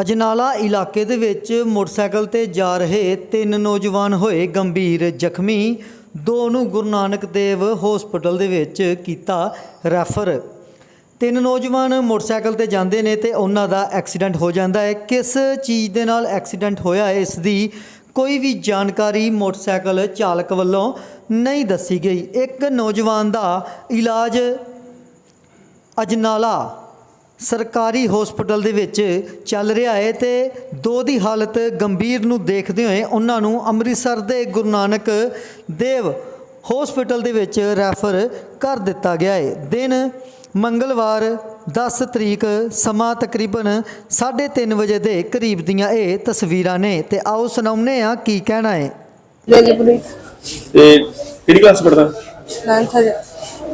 ਅਜਨਾਲਾ ਇਲਾਕੇ ਦੇ ਵਿੱਚ ਮੋਟਰਸਾਈਕਲ ਤੇ ਜਾ ਰਹੇ ਤਿੰਨ ਨੌਜਵਾਨ ਹੋਏ ਗੰਭੀਰ ਜ਼ਖਮੀ। ਦੋ ਨੂੰ ਗੁਰੂ ਨਾਨਕ ਦੇਵ ਹਸਪੀਟਲ ਦੇ ਵਿੱਚ ਕੀਤਾ ਰੈਫਰ। ਤਿੰਨ ਨੌਜਵਾਨ ਮੋਟਰਸਾਈਕਲ ਤੇ ਜਾਂਦੇ ਨੇ ਤੇ ਉਹਨਾਂ ਦਾ ਐਕਸੀਡੈਂਟ ਹੋ ਜਾਂਦਾ ਹੈ। ਕਿਸ ਚੀਜ਼ ਦੇ ਨਾਲ ਐਕਸੀਡੈਂਟ ਹੋਇਆ ਹੈ ਇਸ ਦੀ ਕੋਈ ਵੀ ਜਾਣਕਾਰੀ ਮੋਟਰਸਾਈਕਲ ਚਾਲਕ ਵੱਲੋਂ ਨਹੀਂ ਦੱਸੀ ਗਈ। ਇੱਕ ਨੌਜਵਾਨ ਦਾ ਇਲਾਜ ਅਜਨਾਲਾ ਸਰਕਾਰੀ ਹਸਪੀਟਲ ਦੇ ਵਿੱਚ ਚੱਲ ਰਿਹਾ ਹੈ ਤੇ ਦੋ ਦੀ ਹਾਲਤ ਗੰਭੀਰ ਨੂੰ ਦੇਖਦੇ ਹੋਏ ਉਹਨਾਂ ਨੂੰ ਅੰਮ੍ਰਿਤਸਰ ਦੇ ਗੁਰੂ ਨਾਨਕ ਦੇਵ ਹਸਪੀਟਲ ਦੇ ਵਿੱਚ ਰੈਫਰ ਕਰ ਦਿੱਤਾ ਗਿਆ ਹੈ। ਦਿਨ ਮੰਗਲਵਾਰ 10 ਤਰੀਕ ਸਮਾਂ ਤਕਰੀਬਨ 3:30 ਵਜੇ ਦੇ ਕਰੀਬ ਦੀਆਂ ਇਹ ਤਸਵੀਰਾਂ ਨੇ ਤੇ ਆਓ ਸੁਣਾਉਂਦੇ ਆ ਕੀ ਕਹਿਣਾ ਹੈ। ਜਗਪੁਰੀ ਤੇ ਕਿਹੜੀ ਕਲਾਸ ਪੜਦਾ ਨਾਂਥਾ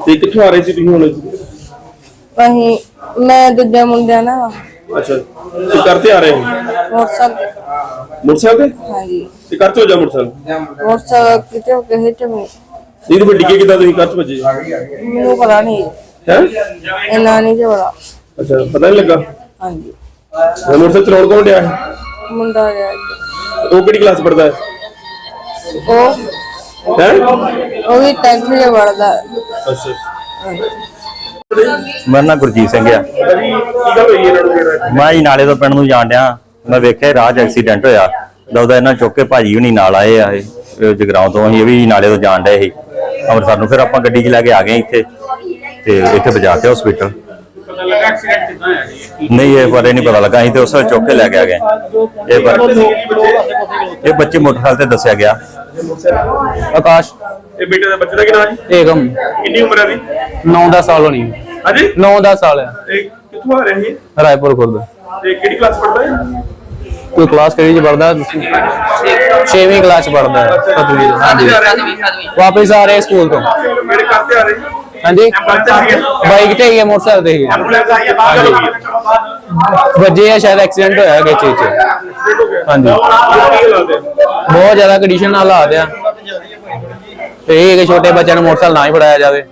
ਤੇ ਕਿੱਥੋਂ ਆ ਰਹੇ ਸੀ ਤੁਸੀਂ ਹੁਣ? ਵਹੀਂ ਮੈਂ ਦੂਜਾ ਮੁੰਡਾ ਨਾ। ਅੱਛਾ ਤੇ ਕਰਤੇ ਆ ਰਹੇ ਹੋ? ਮੋਟਰਸਾਈਕਲ ਮੋਟਰਸਾਈਕਲ ਤੇ? ਹਾਂਜੀ। ਤੇ ਕਰਤੇ ਹੋ ਜਾ ਮੋਟਰਸਾਈਕਲ? ਮੋਟਰਸਾਈਕਲ ਕਿਤੇ ਹੋ ਕੇ ਹਿੱਟ ਮੇ ਨਹੀਂ ਤੇ ਫਿਰ ਡਿੱਗੇ ਕਿੱਦਾਂ ਤੁਸੀਂ ਕਰ ਭੱਜੇ? ਮੈਨੂੰ ਪਤਾ ਨਹੀਂ ਹੈ? ਇਹਨਾਂ ਨਹੀਂ ਜੋੜਾ ਅੱਛਾ ਪਤਾ ਨਹੀਂ ਲੱਗਾ? ਹਾਂਜੀ। ਹੁਣ ਮੋਟਰਸਾਈਕਲ ਚਲਾਉਣ ਕੌਣ ਡਿਆ ਹੈ ਮੁੰਡਾ ਗਿਆ ਉਹ ਕਿਹੜੀ ਕਲਾਸ ਪੜਦਾ ਹੈ? ਉਹ ਹੈ? ਉਹ ਵੀ ਟੈਂਥ ਦੇ ਵੜਦਾ ਅੱਛਾ ਮੇਰਾ ਨਾਂ ਗੁਰਜੀਤ ਸਿੰਘ ਆ। ਜੀ ਕੀ ਗੱਲ ਹੋਈ ਇਹਨਾਂ ਨੂੰ ਜਿਹੜਾ ਮੈਂ ਜੀ ਨਾਲੇ ਤੋਂ ਪਿੰਡ ਨੂੰ ਜਾਣ ਡਿਆ। ਮੈਂ ਵੇਖਿਆ ਰਾਹ 'ਚ ਐਕਸੀਡੈਂਟ ਹੋਇਆ। ਦਉਦਾ ਇਹਨਾਂ ਚੁੱਕ ਕੇ ਭਾਜੀ ਹੁਣੀ ਨਾਲ ਆਏ ਆ ਇਹ ਇਹ ਜਗਰਾਉਂ ਤੋਂ। ਅਸੀਂ ਇਹ ਵੀ ਨਾਲੇ ਤੋਂ ਜਾਣ ਡਏ ਸੀ। ਅੰਮ੍ਰਿਤਸਰ ਨੂੰ ਫਿਰ ਆਪਾਂ ਗੱਡੀ 'ਚ ਲੈ ਕੇ ਆ ਗਏ ਇੱਥੇ। ਤੇ ਇੱਥੇ ਬਜਾ ਕੇ ਹਸਪੀਟਲ ਪਤਾ ਲੱਗਾ ਐਕਸੀਡੈਂਟ ਕਿੱਦਾਂ ਹੋਇਆ ਨਹੀਂ ਇਹ ਬਾਰੇ ਨਹੀਂ ਪਤਾ ਲੱਗਾ। ਅਸੀਂ ਤੇ ਉਸ ਵੇਲੇ ਚੁੱਕ ਕੇ ਲੈ ਕੇ ਆ ਗਏ। ਇਹ ਇਹ ਬੱਚੇ ਮੋਟਰਸਾਈਕਲ ਤੇ ਦੱਸਿਆ ਗਿਆ। ਆਕਾਸ਼। ਇਹ ਬੇਟੇ ਦਾ ਬੱਚੇ ਦਾ ਕੀ ਨਾਮ ਜੀ ਏਕਮ। ਕਿੰਨੀ ਉਮਰ ਹੈ ਦੀ 9-10 ਸਾਲ ਹੋਣੀ ਹਾਂਜੀ? 9-10 ਸਾਲ ਹੈ। ਤੇ ਕਿੱਥੋਂ ਆ ਰਹੇ ਸੀ ਰਾਏਪੁਰ ਖੁਰਦ। ਤੇ ਕਿਹੜੀ ਕਲਾਸ ਪੜਦਾ ਹੈ ਕੋਈ ਕਲਾਸ ਕਿਹੜੀ ਚ ਪੜਦਾ 6ਵੀਂ ਕਲਾਸ ਚ ਪੜਦਾ ਹੈ। ਸਤਵੀਂ ਹਾਂਜੀ। ਵਾਪਸ ਆ ਰਹੇ ਸਕੂਲ ਤੋਂ। ਕਿਹੜੇ ਕਰਤੇ ਆ ਰਹੇ। ਜੀ ਹਾਂਜੀ। ਕਰਤੇ ਆ ਰਹੇ ਬਾਈਕ ਤੇ ਹੀ ਹੈ ਮੋਟਰਸਾਈਕਲ ਤੇ ਹੀ ਹੈ ਐਂਬੂਲੈਂਸ ਆਈ ਹੈ ਬਾਹਰ ਹੋ ਵੱਜੇ ਆ ਸ਼ਾਇਦ ਐਕਸੀਡੈਂਟ ਹੋਇਆ ਹੈ ਕਿਸੇ ਚੀਜ਼ ਚ। ਹਾਂਜੀ। ਗਈ ਬਹੁਤ ਜ਼ਿਆਦਾ ਕੰਡੀਸ਼ਨ ਨਾਲ ਹਾਲਾਤ ਆ। ਤੇ ਇਹ ਕਿ ਛੋਟੇ ਬੱਚਿਆਂ ਨੂੰ ਮੋਟਰਸਾਈਕਲ ਨਾ ਹੀ ਫੜਾਇਆ ਜਾਵੇ।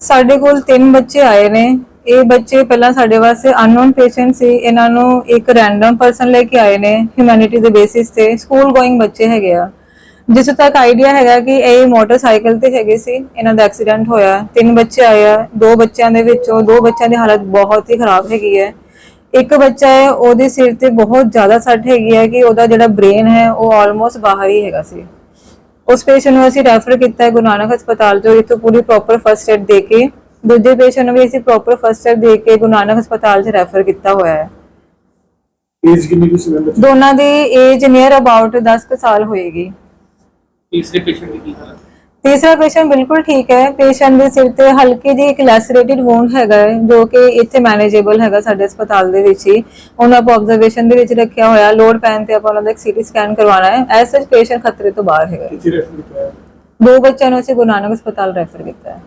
ਸਾਡੇ ਕੋਲ ਤਿੰਨ ਬੱਚੇ ਆਏ ਨੇ। ਇਹ ਬੱਚੇ ਪਹਿਲਾਂ ਸਾਡੇ ਵਾਸਤੇ ਅਨਨੋਨ ਪੇਸ਼ੈਂਟ ਸੀ। ਇਹਨਾਂ ਨੂੰ ਇੱਕ ਰੈਂਡਮ ਪਰਸਨ ਲੈ ਕੇ ਆਏ ਨੇ ਹਿਊਮੈਨਿਟੀ ਦੇ ਬੇਸਿਸ ਤੇ। ਸਕੂਲ ਗੋਇੰਗ ਬੱਚੇ ਹੈਗੇ ਆ। ਜਿਸ ਤੱਕ ਆਈਡੀਆ ਹੈਗਾ ਕਿ ਇਹ ਮੋਟਰਸਾਈਕਲ ਤੇ ਹੈਗੇ ਸੀ ਇਹਨਾਂ ਦਾ ਐਕਸੀਡੈਂਟ ਹੋਇਆ ਤਿੰਨ ਬੱਚੇ ਆਏ ਆ ਦੋ ਬੱਚਿਆਂ ਦੇ ਵਿੱਚੋਂ ਦੋ ਬੱਚਿਆਂ ਦੀ ਹਾਲਤ ਬਹੁਤ ਹੀ ਖਰਾਬ ਹੈਗੀ ਹੈ। ਇੱਕ ਬੱਚਾ ਹੈ ਉਹਦੇ ਸਿਰ ਤੇ ਬਹੁਤ ਜ਼ਿਆਦਾ ਸੱਟ ਹੈਗੀ ਹੈ ਕਿ ਉਹਦਾ ਜਿਹੜਾ ਬ੍ਰੇਨ ਹੈ ਉਹ ਆਲਮੋਸਟ ਬਾਹਰ ਹੀ ਹੈਗਾ ਸੀ। ਉਸ ਪੇਸ਼ੈਂਟ ਨੂੰ ਅਸੀਂ ਰੈਫਰ ਕੀਤਾ ਹੈ ਗੁਰੂ ਨਾਨਕ ਹਸਪਤਾਲ ਤੋਂ ਇੱਥੋਂ ਪੂਰੀ ਪ੍ਰੋਪਰ ਫਸਟ ਏਡ ਦੇ ਕੇ। ਦੂਜੇ ਪੇਸ਼ੈਂਟ ਨੂੰ ਵੀ ਅਸੀਂ ਪ੍ਰੋਪਰ ਫਸਟ ਏਡ ਦੇ ਕੇ ਗੁਰੂ ਨਾਨਕ ਹਸਪਤਾਲ 'ਚ ਰੈਫਰ ਕੀਤਾ ਹੋਇਆ ਹੈ। ਏਜ ਕਿੰਨੀ ਕੁ ਸੀ ਦੋਨਾਂ ਦੀ ਏਜ ਨੀਅਰ ਅਬਾਊਟ 10 ਕੁ ਸਾਲ ਹੋਏਗੀ। ਤੀਸਰੇ ਪੇਸ਼ੈਂਟ ਦੀ ਕੀ ਹਾਲਤ ਤੀਸਰਾ ਪੇਸ਼ੈਂਟ ਬਿਲਕੁਲ ਠੀਕ ਹੈ। ਪੇਸ਼ੈਂਟ ਦੇ ਸਿਰ ਤੇ ਹਲਕੀ ਜਿਹੀ ਇੱਕ ਲੈਸਰੇਟਿਡ ਵੂੰਡ ਹੈਗਾ ਹੈ ਜੋ ਕਿ ਇੱਥੇ ਮੈਨੇਜੇਬਲ ਹੈਗਾ ਸਾਡੇ ਹਸਪਤਾਲ ਦੇ ਵਿੱਚ ਹੀ। ਉਹਨਾਂ ਨੂੰ ਆਬਜ਼ਰਵੇਸ਼ਨ ਦੇ ਵਿੱਚ ਰੱਖਿਆ ਹੋਇਆ ਲੋਡ ਪੈਨ ਤੇ ਆਪਾਂ ਉਹਨਾਂ ਦਾ ਇੱਕ ਸੀਟੀ ਸਕੈਨ ਕਰਵਾਉਣਾ ਹੈ। ਐਸ ਸੱਚ ਪੇਸ਼ੈਂਟ ਖਤਰੇ ਤੋਂ ਬਾਹਰ ਹੈਗਾ ਕਿੱਥੇ ਰੈਫਰ ਕੀਤਾ ਹੈ ਦੋ ਬੱਚਿਆਂ ਨੂੰ ਅਸੀਂ ਗੁਰੂ ਨਾਨਕ ਹਸਪਤਾਲ ਰੈਫਰ ਕੀਤਾ ਹੈ।